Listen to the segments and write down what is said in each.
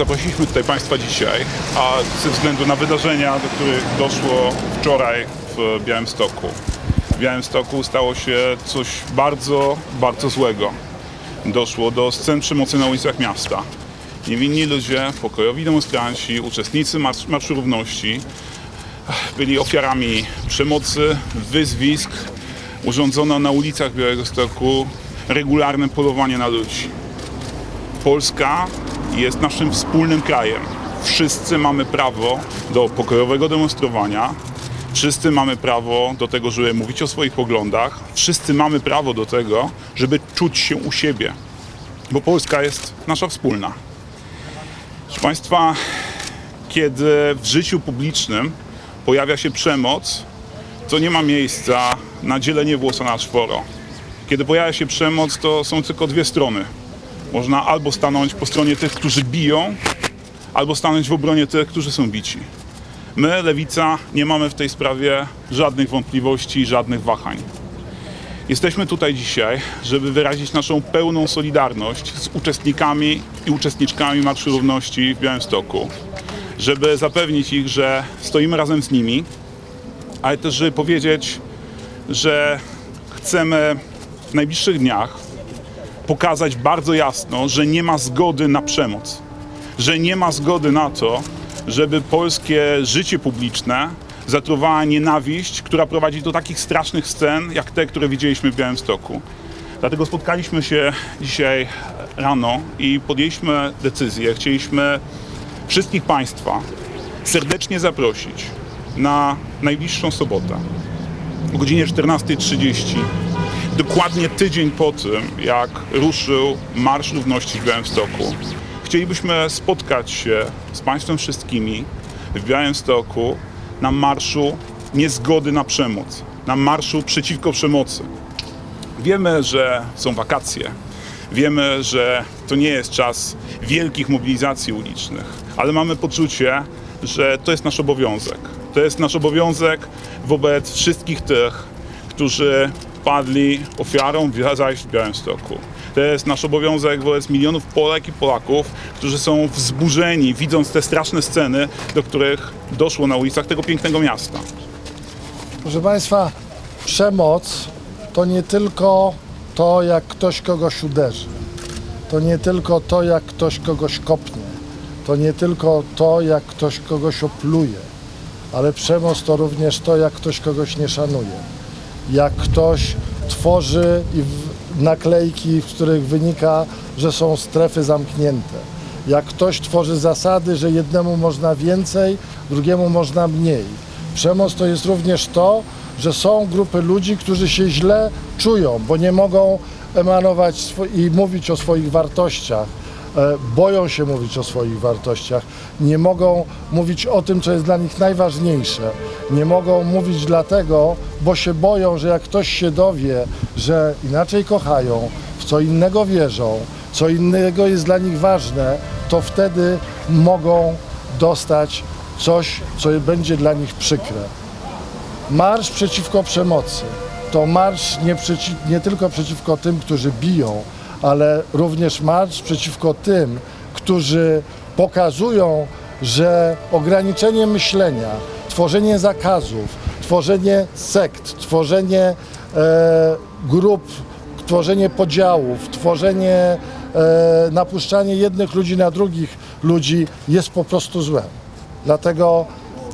zaprosiliśmy tutaj Państwa dzisiaj, a ze względu na wydarzenia, do których doszło wczoraj w Białymstoku. W Białymstoku stało się coś bardzo, bardzo złego. Doszło do scen przemocy na ulicach miasta. Niewinni ludzie, pokojowi demonstranci, uczestnicy Marsz- Marszu Równości byli ofiarami przemocy, wyzwisk. Urządzono na ulicach Białegostoku regularne polowanie na ludzi. Polska jest naszym wspólnym krajem. Wszyscy mamy prawo do pokojowego demonstrowania. Wszyscy mamy prawo do tego, żeby mówić o swoich poglądach. Wszyscy mamy prawo do tego, żeby czuć się u siebie, bo Polska jest nasza wspólna. Proszę Państwa, kiedy w życiu publicznym pojawia się przemoc, to nie ma miejsca na dzielenie włosa na czworo. Kiedy pojawia się przemoc, to są tylko dwie strony. Można albo stanąć po stronie tych, którzy biją, albo stanąć w obronie tych, którzy są bici. My, lewica, nie mamy w tej sprawie żadnych wątpliwości, żadnych wahań. Jesteśmy tutaj dzisiaj, żeby wyrazić naszą pełną solidarność z uczestnikami i uczestniczkami Marszu Równości w Białymstoku, żeby zapewnić ich, że stoimy razem z nimi, ale też żeby powiedzieć, że chcemy w najbliższych dniach pokazać bardzo jasno, że nie ma zgody na przemoc, że nie ma zgody na to, żeby polskie życie publiczne zatruwała nienawiść, która prowadzi do takich strasznych scen, jak te, które widzieliśmy w Białymstoku. Dlatego spotkaliśmy się dzisiaj rano i podjęliśmy decyzję. Chcieliśmy wszystkich Państwa serdecznie zaprosić na najbliższą sobotę o godzinie 14.30 dokładnie tydzień po tym, jak ruszył Marsz Równości w Białymstoku. Chcielibyśmy spotkać się z Państwem wszystkimi w Białymstoku na marszu niezgody na przemoc, na marszu przeciwko przemocy. Wiemy, że są wakacje, wiemy, że to nie jest czas wielkich mobilizacji ulicznych, ale mamy poczucie, że to jest nasz obowiązek. To jest nasz obowiązek wobec wszystkich tych, którzy padli ofiarą zajść w Białymstoku. To jest nasz obowiązek wobec milionów Polek i Polaków, którzy są wzburzeni, widząc te straszne sceny, do których doszło na ulicach tego pięknego miasta. Proszę Państwa, przemoc to nie tylko to, jak ktoś kogoś uderzy. To nie tylko to, jak ktoś kogoś kopnie. To nie tylko to, jak ktoś kogoś opluje. Ale przemoc to również to, jak ktoś kogoś nie szanuje. Jak ktoś tworzy naklejki, w których wynika, że są strefy zamknięte. Jak ktoś tworzy zasady, że jednemu można więcej, drugiemu można mniej. Przemoc to jest również to, że są grupy ludzi, którzy się źle czują, bo nie mogą emanować i mówić o swoich wartościach. E, Boją się mówić o swoich wartościach, nie mogą mówić o tym, co jest dla nich najważniejsze. Nie mogą mówić dlatego, bo się boją, że jak ktoś się dowie, że inaczej kochają, w co innego wierzą, co innego jest dla nich ważne, to wtedy mogą dostać coś, co będzie dla nich przykre. Marsz przeciwko przemocy to marsz nie, nie tylko przeciwko tym, którzy biją, ale również marsz przeciwko tym, którzy pokazują, że ograniczenie myślenia, tworzenie zakazów, tworzenie sekt, tworzenie e, grup, tworzenie podziałów, tworzenie, e, napuszczanie jednych ludzi na drugich ludzi jest po prostu złe. Dlatego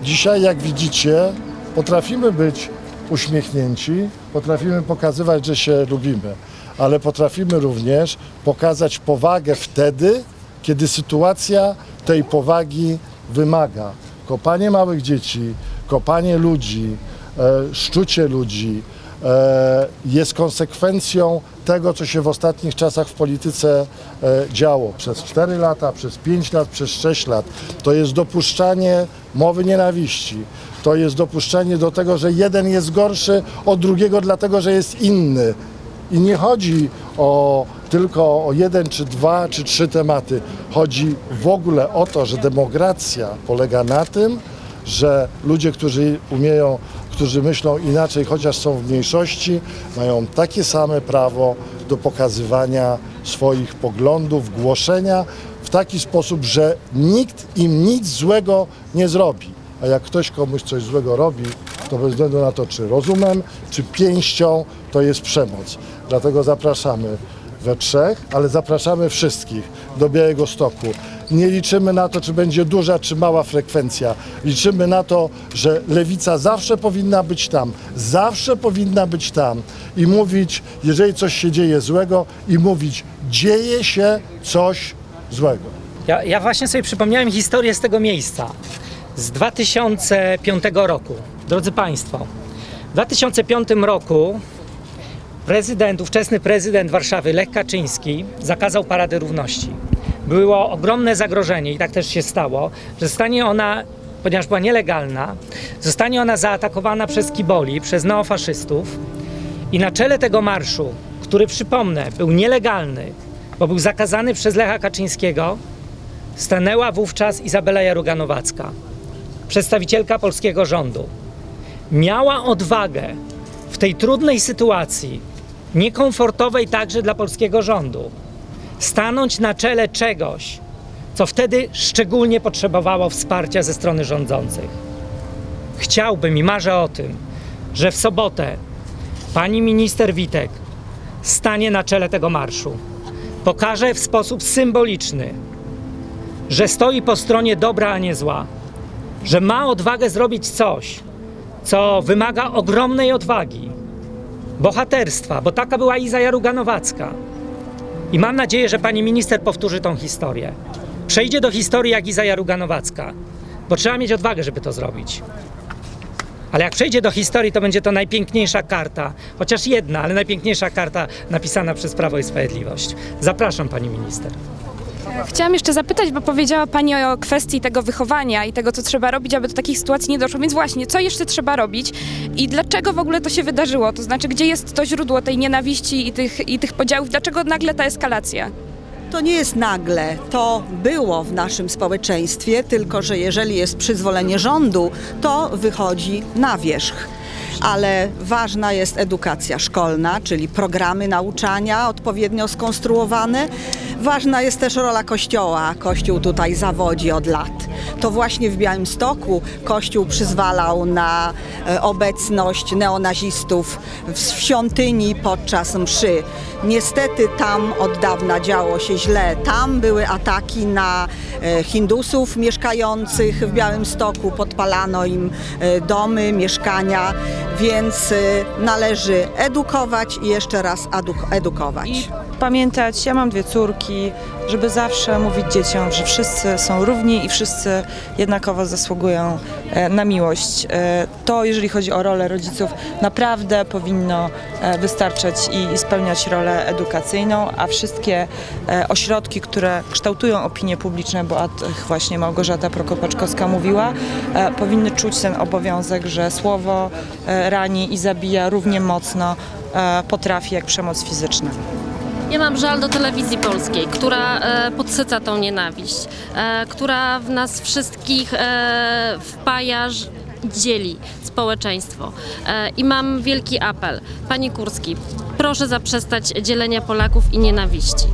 dzisiaj, jak widzicie, potrafimy być uśmiechnięci, potrafimy pokazywać, że się lubimy, ale potrafimy również pokazać powagę wtedy, kiedy sytuacja tej powagi wymaga. Kopanie małych dzieci, kopanie ludzi, e, szczucie ludzi e, jest konsekwencją tego, co się w ostatnich czasach w polityce e, działo przez 4 lata, przez 5 lat, przez 6 lat. To jest dopuszczanie mowy nienawiści. To jest dopuszczenie do tego, że jeden jest gorszy od drugiego, dlatego że jest inny. I nie chodzi o tylko o jeden, czy dwa, czy trzy tematy. Chodzi w ogóle o to, że demokracja polega na tym, że ludzie, którzy umieją, którzy myślą inaczej, chociaż są w mniejszości, mają takie same prawo do pokazywania swoich poglądów, głoszenia w taki sposób, że nikt im nic złego nie zrobi. A jak ktoś komuś coś złego robi, to bez względu na to, czy rozumem, czy pięścią, to jest przemoc. Dlatego zapraszamy we trzech, ale zapraszamy wszystkich do Białego Stoku. Nie liczymy na to, czy będzie duża, czy mała frekwencja. Liczymy na to, że lewica zawsze powinna być tam, zawsze powinna być tam i mówić, jeżeli coś się dzieje złego, i mówić, dzieje się coś złego. Ja, ja właśnie sobie przypomniałem historię z tego miejsca z 2005 roku. Drodzy Państwo, w 2005 roku prezydent, ówczesny prezydent Warszawy Lech Kaczyński zakazał Parady Równości. Było ogromne zagrożenie i tak też się stało, że zostanie ona, ponieważ była nielegalna, zostanie ona zaatakowana przez kiboli, przez neofaszystów i na czele tego marszu, który przypomnę, był nielegalny, bo był zakazany przez Lecha Kaczyńskiego, stanęła wówczas Izabela Jaruga-Nowacka, przedstawicielka polskiego rządu. Miała odwagę w tej trudnej sytuacji, niekomfortowej także dla polskiego rządu, stanąć na czele czegoś, co wtedy szczególnie potrzebowało wsparcia ze strony rządzących. Chciałbym i marzę o tym, że w sobotę pani minister Witek stanie na czele tego marszu. Pokaże w sposób symboliczny, że stoi po stronie dobra, a nie zła, że ma odwagę zrobić coś, co wymaga ogromnej odwagi, bohaterstwa, bo taka była Iza Jaruga-Nowacka. I mam nadzieję, że pani minister powtórzy tą historię. Przejdzie do historii jak Iza Jaruga-Nowacka, bo trzeba mieć odwagę, żeby to zrobić. Ale jak przejdzie do historii, to będzie to najpiękniejsza karta, chociaż jedna, ale najpiękniejsza karta napisana przez Prawo i Sprawiedliwość. Zapraszam pani minister. Chciałam jeszcze zapytać, bo powiedziała Pani o kwestii tego wychowania i tego, co trzeba robić, aby do takich sytuacji nie doszło. Więc właśnie, co jeszcze trzeba robić i dlaczego w ogóle to się wydarzyło? To znaczy, gdzie jest to źródło tej nienawiści i tych, i tych podziałów? Dlaczego nagle ta eskalacja? To nie jest nagle, to było w naszym społeczeństwie, tylko że jeżeli jest przyzwolenie rządu, to wychodzi na wierzch. Ale ważna jest edukacja szkolna, czyli programy nauczania odpowiednio skonstruowane. Ważna jest też rola Kościoła. Kościół tutaj zawodzi od lat. To właśnie w Białymstoku Kościół przyzwalał na e, obecność neonazistów w świątyni podczas mszy. Niestety tam od dawna działo się źle. Tam były ataki na e, Hindusów mieszkających w Białymstoku, podpalano im e, domy, mieszkania, więc e, należy edukować i jeszcze raz edu- edukować. Pamiętać, ja mam dwie córki, żeby zawsze mówić dzieciom, że wszyscy są równi i wszyscy jednakowo zasługują e, na miłość. E, To, jeżeli chodzi o rolę rodziców, naprawdę powinno e, wystarczać i, spełniać rolę edukacyjną, a wszystkie ośrodki, które kształtują opinię publiczną, bo o tych właśnie Małgorzata Prokopaczkowska mówiła, powinny czuć ten obowiązek, że słowo rani i zabija równie mocno potrafi jak przemoc fizyczna. Ja mam żal do telewizji polskiej, która e, podsyca tą nienawiść, e, która w nas wszystkich e, wpaja, dzieli społeczeństwo. E, I mam wielki apel. Panie Kurski, proszę zaprzestać dzielenia Polaków i nienawiści.